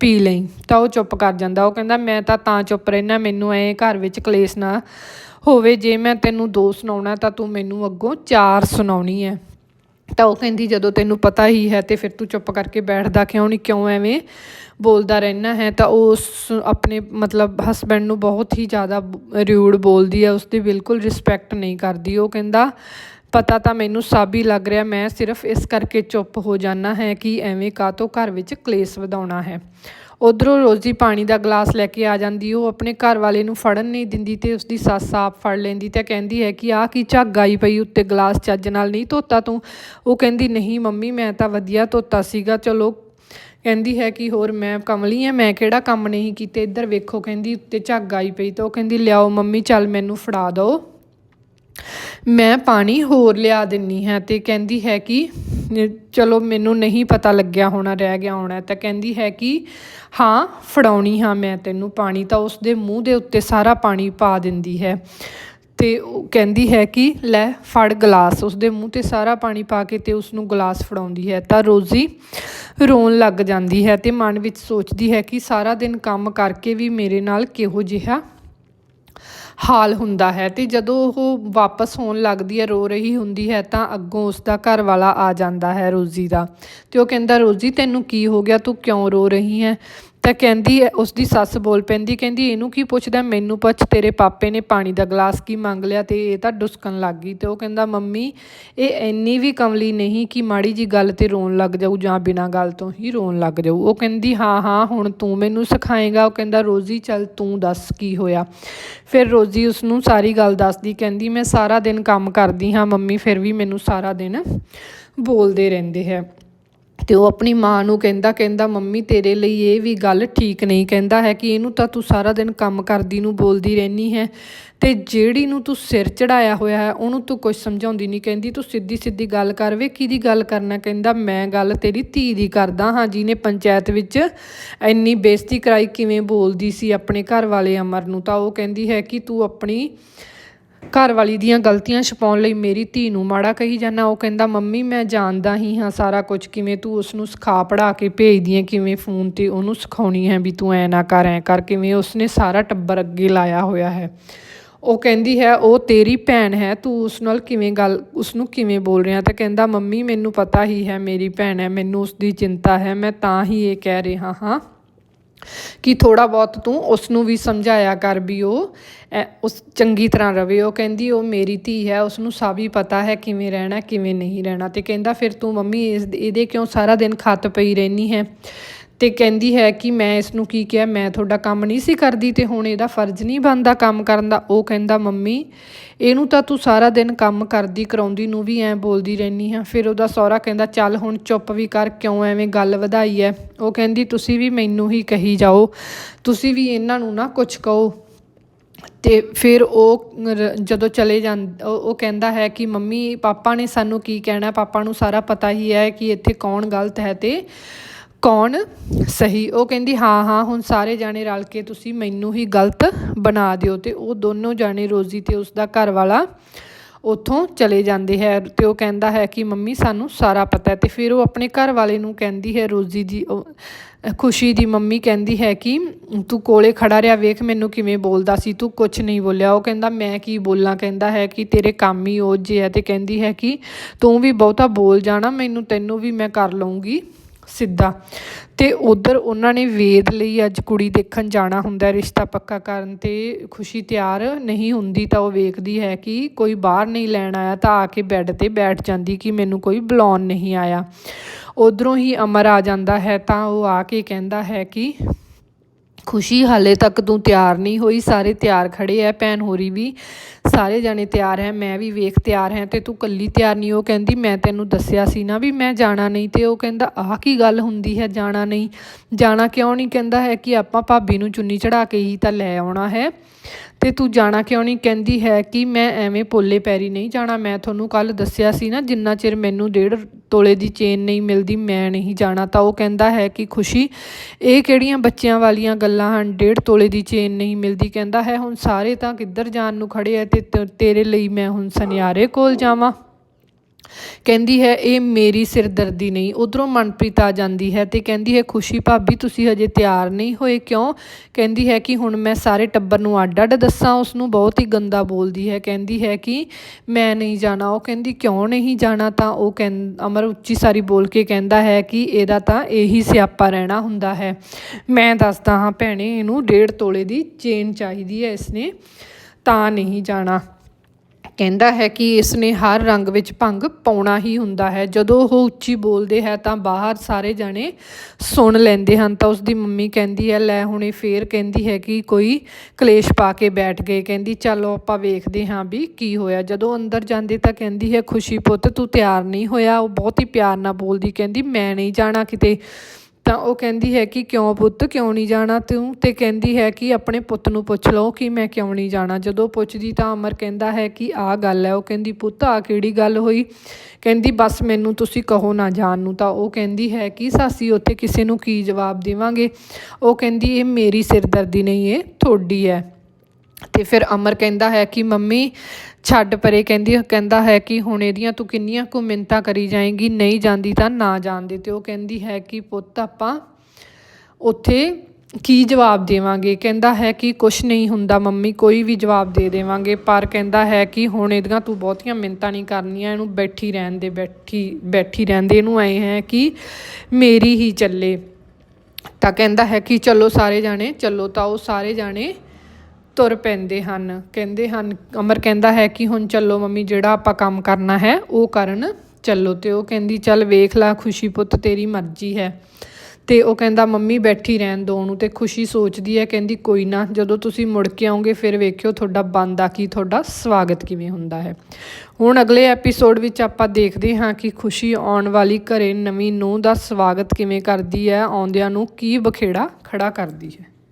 ਪੀ ਲਈ। ਤਾਂ ਉਹ ਚੁੱਪ ਕਰ ਜਾਂਦਾ। ਉਹ ਕਹਿੰਦਾ, ਮੈਂ ਤਾਂ ਤਾਂ ਚੁੱਪ ਰਹਿਣਾ ਮੈਨੂੰ ਐ ਘਰ ਵਿੱਚ ਕਲੇਸ਼ ਨਾ ਹੋਵੇ। ਜੇ ਮੈਂ ਤੈਨੂੰ ਦੋ ਸੁਣਾਉਣਾ, ਤਾਂ ਤੂੰ ਮੈਨੂੰ ਅੱਗੋਂ ਚਾਰ ਸੁਣਾਉਣੀ ਹੈ ਤਾਂ ਉਹ ਕਹਿੰਦੀ, ਜਦੋਂ ਤੈਨੂੰ ਪਤਾ ਹੀ ਹੈ ਤੇ ਫਿਰ ਤੂੰ ਚੁੱਪ ਕਰਕੇ ਬੈਠਦਾ ਕਿਉਂ ਨਹੀਂ ਕਿਉਂ ਐਵੇਂ ਬੋਲਦਾ ਰਹਿਣਾ ਹੈ, ਤਾਂ ਉਹ ਉਸ ਆਪਣੇ ਮਤਲਬ ਹਸਬੈਂਡ ਨੂੰ ਬਹੁਤ ਹੀ ਜ਼ਿਆਦਾ ਰਿਊਡ ਬੋਲਦੀ ਹੈ ਉਸ ਦੀ ਬਿਲਕੁਲ ਰਿਸਪੈਕਟ ਨਹੀਂ ਕਰਦੀ। ਉਹ ਕਹਿੰਦਾ, ਪਤਾ ਤਾਂ ਮੈਨੂੰ ਸਭ ਹੀ ਲੱਗ ਰਿਹਾ, ਮੈਂ ਸਿਰਫ ਇਸ ਕਰਕੇ ਚੁੱਪ ਹੋ ਜਾਣਾ ਹੈ ਕਿ ਐਵੇਂ ਕਾਹਤੋਂ ਘਰ ਵਿੱਚ ਕਲੇਸ਼ ਵਧਾਉਣਾ ਹੈ। ਉਧਰੋਂ ਰੋਜ਼ੀ ਪਾਣੀ ਦਾ ਗਲਾਸ ਲੈ ਕੇ ਆ ਜਾਂਦੀ, ਉਹ ਆਪਣੇ ਘਰ ਵਾਲੇ ਨੂੰ ਫੜਨ ਨਹੀਂ ਦਿੰਦੀ ਤੇ ਉਸਦੀ ਸੱਸ ਆਪ ਫੜ ਲੈਂਦੀ ਤੇ ਕਹਿੰਦੀ ਹੈ ਕਿ ਆਹ ਕੀ ਝੱਗ ਆਈ ਪਈ ਉੱਤੇ ਗਲਾਸ ਚੱਜ ਨਾਲ, ਨਹੀਂ ਧੋਤਾ ਤੂੰ? ਉਹ ਕਹਿੰਦੀ, ਨਹੀਂ ਮੰਮੀ, ਮੈਂ ਤਾਂ ਵਧੀਆ ਧੋਤਾ ਸੀਗਾ, ਚਲੋ। ਕਹਿੰਦੀ ਹੈ ਕਿ ਹੋਰ, ਮੈਂ ਕਮਲੀ ਆ ਮੈਂ ਕਿਹੜਾ ਕੰਮ ਨਹੀਂ ਕੀਤੇ, ਇੱਧਰ ਵੇਖੋ। ਕਹਿੰਦੀ, ਉੱਤੇ ਝੱਗ ਆਈ ਪਈ। ਤਾਂ ਉਹ ਕਹਿੰਦੀ, ਲਿਆਓ ਮੰਮੀ, ਚੱਲ ਮੈਨੂੰ ਫੜਾ ਦਿਓ। ਮੈਂ ਪਾਣੀ ਹੋਰ ਲਿਆ ਦਿੰਨੀ ਹਾਂ ਤੇ ਕਹਿੰਦੀ ਹੈ ਕਿ, ਚਲੋ ਮੈਨੂੰ ਨਹੀਂ ਪਤਾ ਲੱਗਿਆ ਹੋਣਾ, ਰਹਿ ਗਿਆ ਹੋਣਾ, ਤਾਂ ਕਹਿੰਦੀ ਹੈ ਕਿ, ਹਾਂ, ਫੜਾਉਣੀ ਹਾਂ ਮੈਂ ਤੈਨੂੰ ਪਾਣੀ, ਤਾਂ ਉਸ ਦੇ ਮੂੰਹ ਦੇ ਉੱਤੇ ਸਾਰਾ ਪਾਣੀ ਪਾ ਦਿੰਦੀ ਹੈ। ਤੇ ਉਹ ਕਹਿੰਦੀ ਹੈ ਕਿ, ਲੈ, ਫੜ ਗਲਾਸ, ਉਸ ਦੇ ਮੂੰਹ ਤੇ ਸਾਰਾ ਪਾਣੀ ਪਾ ਕੇ ਤੇ ਉਸ ਨੂੰ ਗਲਾਸ ਫੜਾਉਂਦੀ ਹੈ, ਤਾਂ ਰੋਜ਼ੀ ਰੋਣ ਲੱਗ ਜਾਂਦੀ ਹੈ ਤੇ ਮਨ ਵਿੱਚ ਸੋਚਦੀ ਹੈ ਕਿ ਸਾਰਾ ਦਿਨ ਕੰਮ ਕਰਕੇ ਵੀ ਮੇਰੇ ਨਾਲ ਕਿਹੋ ਜਿਹਾ ਹਾਲ ਹੁੰਦਾ ਹੈ ਤੇ ਜਦੋਂ ਉਹ ਵਾਪਸ ਹੋਣ ਲੱਗਦੀ ਹੈ, ਰੋ ਰਹੀ ਹੁੰਦੀ ਹੈ, ਤਾਂ ਅੱਗੋਂ ਉਸ ਦਾ ਘਰ ਵਾਲਾ ਆ ਜਾਂਦਾ ਹੈ ਰੋਜ਼ੀ ਦਾ ਤੇ ਉਹ ਕਹਿੰਦਾ, ਰੋਜ਼ੀ, ਤੈਨੂੰ ਕੀ ਹੋ ਗਿਆ? ਤੂੰ ਕਿਉਂ ਰੋ ਰਹੀ ਹੈ? ਤਾਂ ਕਹਿੰਦੀ ਹੈ ਉਸ ਦੀ ਸੱਸ ਬੋਲ ਪੈਂਦੀ, ਕਹਿੰਦੀ, ਇਹਨੂੰ ਕੀ ਪੁੱਛਦਾ? ਮੈਨੂੰ ਪੁੱਛ, ਤੇਰੇ ਪਾਪੇ ਨੇ ਪਾਣੀ ਦਾ ਗਲਾਸ ਕੀ ਮੰਗ ਲਿਆ ਤੇ ਇਹ ਤਾਂ ਡੁਸਕਣ ਲੱਗ ਗਈ। ਤੇ ਉਹ ਕਹਿੰਦਾ, ਮੰਮੀ, ਇਹ ਇੰਨੀ ਵੀ ਕਮਲੀ ਨਹੀਂ ਕਿ ਮਾੜੀ ਜੀ ਗੱਲ ਤੇ ਰੋਣ ਲੱਗ ਜਾਊ ਜਾਂ ਬਿਨਾਂ ਗੱਲ ਤੋਂ ਹੀ ਰੋਣ ਲੱਗ ਜਾਊ। ਉਹ ਕਹਿੰਦੀ, ਹਾਂ ਹਾਂ, ਹੁਣ ਤੂੰ ਮੈਨੂੰ ਸਿਖਾਏਗਾ। ਉਹ ਕਹਿੰਦਾ, ਰੋਜ਼ੀ, ਚੱਲ ਤੂੰ ਦੱਸ ਕੀ ਹੋਇਆ? ਫਿਰ ਰੋਜ਼ੀ ਉਸ ਨੂੰ ਸਾਰੀ ਗੱਲ ਦੱਸਦੀ, ਕਹਿੰਦੀ, ਮੈਂ ਸਾਰਾ ਦਿਨ ਕੰਮ ਕਰਦੀ ਹਾਂ ਮੰਮੀ, ਫਿਰ ਵੀ ਮੈਨੂੰ ਸਾਰਾ ਦਿਨ ਬੋਲਦੇ ਰਹਿੰਦੇ ਹੈ। ਤੇ ਉਹ ਆਪਣੀ ਮਾਂ ਨੂੰ ਕਹਿੰਦਾ ਕਹਿੰਦਾ, ਮੰਮੀ, ਤੇਰੇ ਲਈ ਇਹ ਵੀ ਗੱਲ ਠੀਕ ਨਹੀਂ। ਕਹਿੰਦਾ ਹੈ ਕਿ ਇਹਨੂੰ ਤਾਂ ਤੂੰ ਸਾਰਾ ਦਿਨ ਕੰਮ ਕਰਦੀ ਨੂੰ ਬੋਲਦੀ ਰਹਿਨੀ ਹੈ ਤੇ ਜਿਹੜੀ ਨੂੰ ਤੂੰ ਸਿਰ ਚੜਾਇਆ ਹੋਇਆ ਹੈ, ਉਹਨੂੰ ਤੂੰ ਕੁਝ ਸਮਝਾਉਂਦੀ ਨਹੀਂ। ਕਹਿੰਦੀ, ਤੂੰ ਸਿੱਧੀ ਸਿੱਧੀ ਗੱਲ ਕਰ ਵੇ, ਕਿਹਦੀ ਗੱਲ ਕਰਨਾ? ਕਹਿੰਦਾ, ਮੈਂ ਗੱਲ ਤੇਰੀ ਧੀ ਦੀ ਕਰਦਾ ਹਾਂ, ਜਿਹਨੇ ਪੰਚਾਇਤ ਵਿੱਚ ਇੰਨੀ ਬੇਇੱਜ਼ਤੀ ਕਰਾਈ, ਕਿਵੇਂ ਬੋਲਦੀ ਸੀ ਆਪਣੇ ਘਰ ਵਾਲੇ ਅਮਰ ਨੂੰ? ਤਾਂ ਉਹ ਕਹਿੰਦੀ ਹੈ ਕਿ ਤੂੰ ਆਪਣੀ ਘਰ ਵਾਲੀ ਦੀਆਂ ਗਲਤੀਆਂ ਛਪਾਉਣ ਲਈ ਮੇਰੀ ਧੀ ਨੂੰ ਮਾੜਾ ਕਹੀ ਜਾਂਦਾ। ਉਹ ਕਹਿੰਦਾ, ਮੰਮੀ, ਮੈਂ ਜਾਣਦਾ ਹੀ ਹਾਂ ਸਾਰਾ ਕੁਝ। ਕਿਵੇਂ ਤੂੰ ਉਸ ਨੂੰ ਸਿਖਾ ਪੜਾ ਕੇ ਭੇਜਦੀ ਹੈ ਕਿਵੇਂ ਫੋਨ ਤੇ ਉਹਨੂੰ ਸਿਖਾਉਣੀ ਹੈ ਵੀ ਤੂੰ ਐ ਨਾ ਕਰ, ਐ ਕਰ? ਕਿਵੇਂ ਉਸਨੇ ਸਾਰਾ ਟੱਬਰ ਅੱਗੇ ਲਾਇਆ ਹੋਇਆ ਹੈ? ਉਹ ਕਹਿੰਦੀ ਹੈ, ਉਹ ਤੇਰੀ ਭੈਣ ਹੈ, ਤੂੰ ਉਸ ਨਾਲ ਕਿਵੇਂ ਗੱਲ ਉਸ ਨੂੰ ਕਿਵੇਂ ਬੋਲ ਰਿਹਾ? ਤਾਂ ਕਹਿੰਦਾ, ਮੰਮੀ, ਮੈਨੂੰ ਪਤਾ ਹੀ ਹੈ, ਮੇਰੀ ਭੈਣ ਹੈ, ਮੈਨੂੰ ਉਸ ਦੀ ਚਿੰਤਾ ਹੈ, ਮੈਂ ਤਾਂ ਹੀ ਇਹ ਕਹਿ ਰਿਹਾ ਹਾਂ। ਕਿ ਥੋੜਾ ਬਹੁਤ ਤੂੰ ਉਸ ਨੂੰ ਵੀ ਸਮਝਾਇਆ ਕਰ ਵੀ ਉਹ, ਐ- ਉਸ ਚੰਗੀ ਤਰ੍ਹਾਂ ਰਵੇ। ਉਹ ਕਹਿੰਦੀ, ਉਹ ਮੇਰੀ ਧੀ ਹੈ ਉਸ ਨੂੰ ਸਭ ਹੀ ਪਤਾ ਹੈ ਕਿਵੇਂ ਰਹਿਣਾ, ਕਿਵੇਂ ਨਹੀਂ ਰਹਿਣਾ। ਤੇ ਕਹਿੰਦਾ, ਫਿਰ ਤੂੰ ਮੰਮੀ, ਇਸ, ਇਹਦੇ ਕਿਉਂ ਸਾਰਾ ਦਿਨ ਖੱਤ ਪਈ ਰਹਿਨੀ ਹੈ? ਤੇ ਕਹਿੰਦੀ ਹੈ ਕਿ ਮੈਂ ਇਸ ਨੂੰ ਕੀ ਕਿਹਾ, ਮੈਂ ਤੁਹਾਡਾ ਕੰਮ ਨਹੀਂ ਸੀ ਕਰਦੀ ਤੇ ਹੁਣ ਇਹਦਾ ਫਰਜ਼ ਨਹੀਂ ਬਣਦਾ ਕੰਮ ਕਰਨ ਦਾ। ਉਹ ਕਹਿੰਦਾ, ਮੰਮੀ, ਇਹਨੂੰ ਤਾਂ ਤੂੰ ਸਾਰਾ ਦਿਨ ਕੰਮ ਕਰਦੀ ਕਰਾਉਂਦੀ ਨੂੰ ਵੀ ਐਂ ਬੋਲਦੀ ਰਹਿਨੀ ਆ ਫਿਰ ਉਹਦਾ ਸਹੁਰਾ ਕਹਿੰਦਾ, ਚੱਲ ਹੁਣ ਚੁੱਪ ਵੀ ਕਰ, ਕਿਉਂ ਐਵੇਂ ਗੱਲ ਵਧਾਈ ਐ? ਉਹ ਕਹਿੰਦੀ, ਤੁਸੀਂ ਵੀ ਮੈਨੂੰ ਹੀ ਕਹੀ ਜਾਓ, ਤੁਸੀਂ ਵੀ ਇਹਨਾਂ ਨੂੰ ਨਾ ਕੁਝ ਕਹੋ। ਤੇ ਫਿਰ ਉਹ ਜਦੋਂ ਚਲੇ ਜਾਂ ਉਹ ਉਹ ਕਹਿੰਦਾ ਹੈ ਕਿ, ਮੰਮੀ, ਪਾਪਾ ਨੇ ਸਾਨੂੰ ਕੀ ਕਹਿਣਾ? ਪਾਪਾ ਨੂੰ ਸਾਰਾ ਪਤਾ ਹੀ ਹੈ ਕਿ ਇੱਥੇ ਕੌਣ ਗਲਤ ਹੈ ਤੇ ਕੌਣ? ਸਹੀ। ਉਹ ਕਹਿੰਦੀ ਹਾਂ ਹਾਂ ਹੁਣ ਸਾਰੇ ਜਾਣੇ ਰਲ ਕੇ ਤੁਸੀਂ ਮੈਨੂੰ ਹੀ ਗਲਤ ਬਣਾ ਦਿਓ। ਅਤੇ ਉਹ ਦੋਨੋਂ ਜਾਣੇ ਰੋਜ਼ੀ ਅਤੇ ਉਸਦਾ ਘਰ ਵਾਲਾ ਉੱਥੋਂ ਚਲੇ ਜਾਂਦੇ ਹੈ ਅਤੇ ਉਹ ਕਹਿੰਦਾ ਹੈ ਕਿ ਮੰਮੀ ਸਾਨੂੰ ਸਾਰਾ ਪਤਾ ਅਤੇ ਫਿਰ ਉਹ ਆਪਣੇ ਘਰ ਵਾਲੇ ਨੂੰ ਕਹਿੰਦੀ ਹੈ ਰੋਜ਼ੀ ਦੀ ਉਹ, ਖੁਸ਼ੀ ਦੀ ਮੰਮੀ ਕਹਿੰਦੀ ਹੈ ਕਿ ਤੂੰ ਕੋਲੇ ਖੜਾ ਰਿਹਾ ਵੇਖ ਮੈਨੂੰ ਕਿਵੇਂ ਬੋਲਦਾ ਸੀ ਤੂੰ ਕੁਝ ਨਹੀਂ ਬੋਲਿਆ। ਉਹ ਕਹਿੰਦਾ ਮੈਂ ਕੀ ਬੋਲਾਂ? ਕਹਿੰਦਾ ਹੈ ਕਿ ਤੇਰੇ ਕੰਮ ਹੀ ਉਹ ਜੇ ਹੈ ਅਤੇ ਕਹਿੰਦੀ ਹੈ ਕਿ ਤੂੰ ਵੀ ਬਹੁਤਾ ਬੋਲ ਜਾਣਾ ਮੈਨੂੰ ਤੈਨੂੰ ਵੀ ਮੈਂ ਕਰ ਲਵਾਂਗੀ ਸਿੱਧਾ। ਅਤੇ ਉੱਧਰ ਉਹਨਾਂ ਨੇ ਵੇਦ ਲਈ ਅੱਜ ਕੁੜੀ ਦੇਖਣ ਜਾਣਾ ਹੁੰਦਾ, ਰਿਸ਼ਤਾ ਪੱਕਾ ਕਰਨ ਅਤੇ ਖੁਸ਼ੀ ਤਿਆਰ ਨਹੀਂ ਹੁੰਦੀ ਤਾਂ ਉਹ ਵੇਖਦੀ ਹੈ ਕਿ ਕੋਈ ਬਾਹਰ ਨਹੀਂ ਲੈਣ ਆਇਆ ਤਾਂ ਆ ਕੇ ਬੈੱਡ ਤੇ ਬੈਠ ਜਾਂਦੀ ਕਿ ਮੈਨੂੰ ਕੋਈ ਬੁਲਾਉਣ ਨਹੀਂ ਆਇਆ। ਉੱਧਰੋਂ ਹੀ ਅਮਰ ਆ ਜਾਂਦਾ ਹੈ ਤਾਂ ਉਹ ਆ ਕੇ ਕਹਿੰਦਾ ਹੈ ਕਿ ਖੁਸ਼ੀ ਹਾਲੇ ਤੱਕ ਤੂੰ ਤਿਆਰ ਨਹੀਂ ਹੋਈ, ਸਾਰੇ ਤਿਆਰ ਖੜੇ ਐ, ਭੈਣ ਹੋਰੀ ਵੀ। ਸਾਰੇ ਜਾਣੇ ਤਿਆਰ ਹੈ ਮੈਂ ਵੀ ਵੇਖ ਤਿਆਰ ਹੈ ਤੇ ਤੂੰ ਕੱਲੀ ਤਿਆਰ ਨਹੀਂ, ਉਹ ਕਹਿੰਦੀ ਮੈਂ ਤੈਨੂੰ ਦੱਸਿਆ ਸੀ ਨਾ ਵੀ ਮੈਂ ਜਾਣਾ ਨਹੀਂ ਤੇ ਉਹ ਕਹਿੰਦਾ, ਆਹ ਕੀ ਗੱਲ ਹੁੰਦੀ ਹੈ ਜਾਣਾ ਨਹੀਂ? ਜਾਣਾ ਕਿਉਂ ਨਹੀਂ? ਕਹਿੰਦਾ ਹੈ ਕਿ ਆਪਾਂ ਭਾਬੀ ਨੂੰ ਚੁੰਨੀ ਚੜਾ ਕੇ ਹੀ ਤਾਂ ਲੈ ਆਉਣਾ ਹੈ। ਤੇ ਤੂੰ ਜਾਣਾ ਕਿਉਂ ਨਹੀਂ? ਕਹਿੰਦੀ ਹੈ ਕਿ ਮੈਂ ਐਵੇਂ ਪੋਲੇ ਪੈਰੀ ਨਹੀਂ ਜਾਣਾ। ਮੈਂ ਤੁਹਾਨੂੰ ਕੱਲ ਦੱਸਿਆ ਸੀ ਨਾ, ਜਿੰਨਾ ਚਿਰ ਮੈਨੂੰ ਡੇਢ ਤੋਲੇ ਦੀ ਚੇਨ ਨਹੀਂ ਮਿਲਦੀ, ਮੈਂ ਨਹੀਂ ਜਾਣਾ। ਤਾਂ ਉਹ ਕਹਿੰਦਾ ਹੈ ਕਿ ਖੁਸ਼ੀ, ਇਹ ਕਿਹੜੀਆਂ ਬੱਚਿਆਂ ਵਾਲੀਆਂ ਗੱਲਾਂ ਹਨ? ਡੇਢ ਤੋਲੇ ਦੀ ਚੇਨ ਨਹੀਂ ਮਿਲਦੀ। ਕਹਿੰਦਾ ਹੈ, ਹੁਣ ਸਾਰੇ ਤਾਂ ਕਿੱਧਰ ਜਾਣ ਨੂੰ ਖੜੇ ਆ ਤੇ ਤ- ਤੇਰੇ ਲਈ ਮੈਂ ਹੁਣ ਸੁਨਿਆਰੇ ਕੋਲ ਜਾਵਾਂ। ਕਹਿੰਦੀ ਹੈ, ਇਹ ਮੇਰੀ ਸਿਰਦਰਦੀ ਨਹੀਂ। ਉਧਰੋਂ ਮਨਪ੍ਰੀਤ ਆ ਜਾਂਦੀ ਹੈ ਤੇ ਕਹਿੰਦੀ ਹੈ, ਖੁਸ਼ੀ ਭਾਬੀ, ਤੁਸੀਂ ਹਜੇ ਤਿਆਰ ਨਹੀਂ ਹੋਏ ਕਿਉਂ? ਕਹਿੰਦੀ ਹੈ ਕਿ ਹੁਣ ਮੈਂ ਸਾਰੇ ਟੱਬਰ ਨੂੰ ਅੱਡ ਅੱਡ ਦੱਸਾਂ, ਉਸ ਨੂੰ ਬਹੁਤ ਹੀ ਗੰਦਾ ਬੋਲਦੀ ਹੈ। ਕਹਿੰਦੀ ਹੈ ਕਿ ਮੈਂ ਨਹੀਂ ਜਾਣਾ। ਉਹ ਕਹਿੰਦੀ, ਕਿਉਂ ਨਹੀਂ ਜਾਣਾ? ਤਾਂ ਉਹ ਕਹਿੰ, ਅਮਰ ਉੱਚੀ ਸਾਰੀ ਬੋਲ ਕੇ ਕਹਿੰਦਾ ਹੈ ਕਿ ਇਹਦਾ ਤਾਂ ਇਹੀ ਸਿਆਪਾ ਰਹਿਣਾ ਹੁੰਦਾ ਹੈ। ਮੈਂ ਦੱਸਦਾ ਹਾਂ ਭੈਣੇ, ਇਹਨੂੰ ਡੇਢ ਤੋਲੇ ਦੀ ਚੇਨ ਚਾਹੀਦੀ ਹੈ, ਇਸਨੇ ਤਾਂ ਨਹੀਂ ਜਾਣਾ। ਕਹਿੰਦਾ ਹੈ ਕਿ ਇਸਨੇ ਹਰ ਰੰਗ ਵਿੱਚ ਭੰਗ ਪਾਉਣਾ ਹੀ ਹੁੰਦਾ ਹੈ। ਜਦੋਂ ਉਹ ਉੱਚੀ ਬੋਲਦੇ ਹੈ ਤਾਂ ਬਾਹਰ ਸਾਰੇ ਜਾਣੇ ਸੁਣ ਲੈਂਦੇ ਹਨ। ਤਾਂ ਉਸ ਦੀ ਮੰਮੀ ਕਹਿੰਦੀ ਹੈ, ਲੈ ਹੁਣੇ ਫੇਰ ਕਹਿੰਦੀ ਹੈ ਕਿ ਕੋਈ ਕਲੇਸ਼ ਪਾ ਕੇ ਬੈਠ ਗਏ। ਕਹਿੰਦੀ, ਚਲੋ ਆਪਾਂ ਵੇਖਦੇ ਹਾਂ ਵੀ ਕੀ ਹੋਇਆ। ਜਦੋਂ ਅੰਦਰ ਜਾਂਦੇ ਤਾਂ ਕਹਿੰਦੀ ਹੈ, ਖੁਸ਼ੀ ਪੁੱਤ, ਤੂੰ ਤਿਆਰ ਨਹੀਂ ਹੋਇਆ। ਉਹ ਬਹੁਤ ਹੀ ਪਿਆਰ ਨਾਲ ਬੋਲਦੀ, ਕਹਿੰਦੀ, ਮੈਂ ਨਹੀਂ ਜਾਣਾ ਕਿਤੇ। ਤਾਂ ਉਹ ਕਹਿੰਦੀ ਹੈ ਕਿ ਕਿਉਂ ਪੁੱਤ, ਕਿਉਂ ਨਹੀਂ ਜਾਣਾ ਤੂੰ? ਅਤੇ ਕਹਿੰਦੀ ਹੈ ਕਿ ਆਪਣੇ ਪੁੱਤ ਨੂੰ ਪੁੱਛ ਲਓ ਕਿ ਮੈਂ ਕਿਉਂ ਨਹੀਂ ਜਾਣਾ। ਜਦੋਂ ਪੁੱਛਦੀ ਤਾਂ ਅਮਰ ਕਹਿੰਦਾ ਹੈ ਕਿ ਆਹ ਗੱਲ ਹੈ। ਉਹ ਕਹਿੰਦੀ, ਪੁੱਤ, ਆ ਕਿਹੜੀ ਗੱਲ ਹੋਈ? ਕਹਿੰਦੀ, ਬਸ ਮੈਨੂੰ ਤੁਸੀਂ ਕਹੋ ਨਾ ਜਾਣ ਨੂੰ। ਤਾਂ ਉਹ ਕਹਿੰਦੀ ਹੈ ਕਿ, ਸਾਸੀ, ਉੱਥੇ ਕਿਸੇ ਨੂੰ ਕੀ ਜਵਾਬ ਦੇਵਾਂਗੇ? ਉਹ ਕਹਿੰਦੀ, ਇਹ ਮੇਰੀ ਸਿਰਦਰਦੀ ਨਹੀਂ, ਇਹ ਤੁਹਾਡੀ ਹੈ। ਅਤੇ ਫਿਰ ਅਮਰ ਕਹਿੰਦਾ ਹੈ ਕਿ ਮੰਮੀ, ਛੱਡ ਪਰੇ ਕਹਿੰਦੀ, ਕਹਿੰਦਾ ਹੈ ਕਿ ਹੁਣ ਇਹਦੀਆਂ ਤੂੰ ਕਿੰਨੀਆਂ ਕੁ ਮਿੰਨਤਾਂ ਕਰੀ ਜਾਏਂਗੀ, ਨਹੀਂ ਜਾਂਦੀ ਤਾਂ ਨਾ ਜਾਂਦੇ ਅਤੇ ਉਹ ਕਹਿੰਦੀ ਹੈ ਕਿ ਪੁੱਤ ਆਪਾਂ ਉੱਥੇ ਕੀ ਜਵਾਬ ਦੇਵਾਂਗੇ? ਕਹਿੰਦਾ ਹੈ ਕਿ ਕੁਛ ਨਹੀਂ ਹੁੰਦਾ ਮੰਮੀ, ਕੋਈ ਵੀ ਜਵਾਬ ਦੇ ਦੇਵਾਂਗੇ। ਪਰ ਕਹਿੰਦਾ ਹੈ ਕਿ ਹੁਣ ਇਹਦੀਆਂ ਤੂੰ ਬਹੁਤੀਆਂ ਮਿੰਤਾਂ ਨਹੀਂ ਕਰਨੀਆਂ, ਇਹਨੂੰ ਬੈਠੀ ਰਹਿਣ ਦੇ, ਬੈਠੀ ਬੈਠੀ ਰਹਿੰਦੇ ਇਹਨੂੰ ਐ ਹੈ ਕਿ ਮੇਰੀ ਹੀ ਚੱਲੇ। ਤਾਂ ਕਹਿੰਦਾ ਹੈ ਕਿ ਚਲੋ ਸਾਰੇ ਜਾਣੇ, ਚੱਲੋ ਤਾਂ ਉਹ ਸਾਰੇ ਜਾਣੇ ਤੁਰ ਪੈਂਦੇ ਹਨ। ਕਹਿੰਦੇ ਹਨ, ਅਮਰ ਕਹਿੰਦਾ ਹੈ ਕਿ ਹੁਣ ਚੱਲੋ ਮੰਮੀ, ਜਿਹੜਾ ਆਪਾਂ ਕੰਮ ਕਰਨਾ ਹੈ, ਉਹ ਕਰਨ ਚੱਲੋ। ਤੇ ਉਹ ਕਹਿੰਦੀ, ਚੱਲ ਵੇਖ ਲੈ, ਖੁਸ਼ੀ ਪੁੱਤ ਤੇਰੀ ਮਰਜ਼ੀ ਹੈ। ਤੇ ਉਹ ਕਹਿੰਦਾ, ਮੰਮੀ ਬੈਠੀ ਰਹਿਣ ਦੋ ਉਹਨੂੰ ਤੇ ਖੁਸ਼ੀ ਸੋਚਦੀ ਹੈ। ਕਹਿੰਦੀ, ਕੋਈ ਨਾ, ਜਦੋਂ ਤੁਸੀਂ ਮੁੜ ਕੇ ਆਓਗੇ, ਫਿਰ ਵੇਖਿਓ ਤੁਹਾਡਾ ਬੰਦਾ ਕੀ, ਤੁਹਾਡਾ ਸਵਾਗਤ ਕਿਵੇਂ ਹੁੰਦਾ ਹੈ। ਹੁਣ ਅਗਲੇ ਐਪੀਸੋਡ ਵਿੱਚ ਆਪਾਂ ਦੇਖਦੇ ਹਾਂ ਕਿ ਖੁਸ਼ੀ ਆਉਣ ਵਾਲੀ ਘਰੇ ਨਵੀਂ ਨੂੰਹ ਦਾ ਸਵਾਗਤ ਕਿਵੇਂ ਕਰਦੀ ਹੈ, ਆਉਂਦਿਆਂ ਨੂੰ ਕੀ ਬਖੇੜਾ ਖੜਾ ਕਰਦੀ ਹੈ।